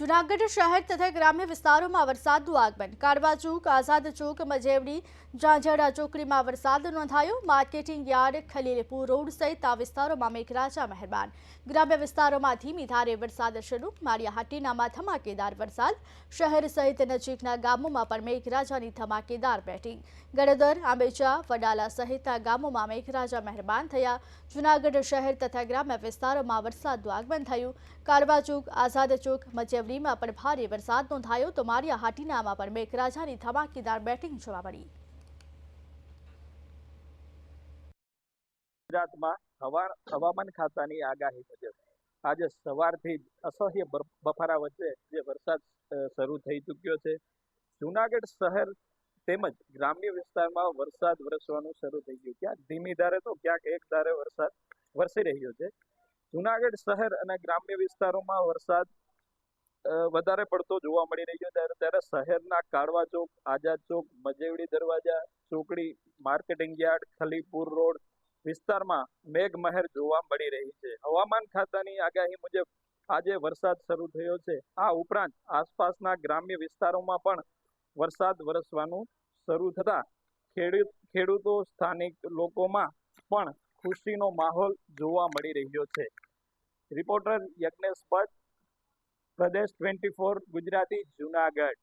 જુનાગઢ શહેર તથા ગ્રામ્ય વિસ્તારોમાં વરસાદનું આગમન. કારવા ચોક, આઝાદ ચોક, મજેવડી ઝાંઝરડા ચોકડીમાં વરસાદ નોંધાયો. માર્કેટિંગ યાર્ડ, ખલીલપુર રોડ સહિત આ વિસ્તારોમાં મેઘરાજા મહેરબાન. ગ્રામ્ય વિસ્તારોમાં ધીમી ધારે વરસાદ શરૂ. માળિયાહાટીનામાં ધમાકેદાર વરસાદ. શહેર સહિત નજીકના ગામોમાં પણ મેઘરાજાની ધમાકેદાર બેટિંગ. ગડદર, આંબેચા, વડાલા સહિતના ગામોમાં મેઘરાજા મહેરબાન થયા. જુનાગઢ શહેર તથા ગ્રામ્ય વિસ્તારોમાં વરસાદનું આગમન થયું. કારવા ચોક, આઝાદ ચોક મજેવડીમાં પણ ભારે વરસાદ નોંધાયો તો મારિયા હાટીનામાં પણ મેઘરાજાની ધમાકેદાર બેટિંગ જોવા મળી. ગુજરાતમાં હવા હવામાન ખાતાની આગાહી મુજબ આજે સવારથી જ અસહ્ય બફારા વચ્ચે જે વરસાદ શરૂ થઈ ચૂક્યો છે, જુનાગઢ શહેર તેમજ ગ્રામ્ય વિસ્તારમાં વરસાદ વરસવાનું શરૂ થઈ ગયું. ક્યાંક ધીમી ધારે તો ક્યાંક એક ધારે વરસાદ વરસી રહ્યો છે. જુનાગઢ શહેર અને ગ્રામ્ય વિસ્તારોમાં વરસાદ વધારે પડતો જોવા મળી રહ્યો છે. ત્યારે શહેરના કાળવા ચોક, આઝાદ ચોક, મજેવડી દરવાજા, ચોકડી, માર્કેટિંગ યાર્ડ, ખલીપુર રોડ વિસ્તારમાં મેઘમહેર જોવા મળી રહી છે. હવામાન ખાતાની આગાહી મુજબ આજે વરસાદ શરૂ થયો છે. આ ઉપરાંત આસપાસના ગ્રામ્ય વિસ્તારોમાં પણ વરસાદ વરસવાનું શરૂ થતા ખેડૂત, ખેડૂતો, સ્થાનિક લોકોમાં પણ ખુશીનો માહોલ જોવા મળી રહ્યો છે. રિપોર્ટર યજ્ઞેશ ભટ્ટ પ્રદેશ ટ્વેન્ટી ફોર ગુજરાતી જુનાગઢ.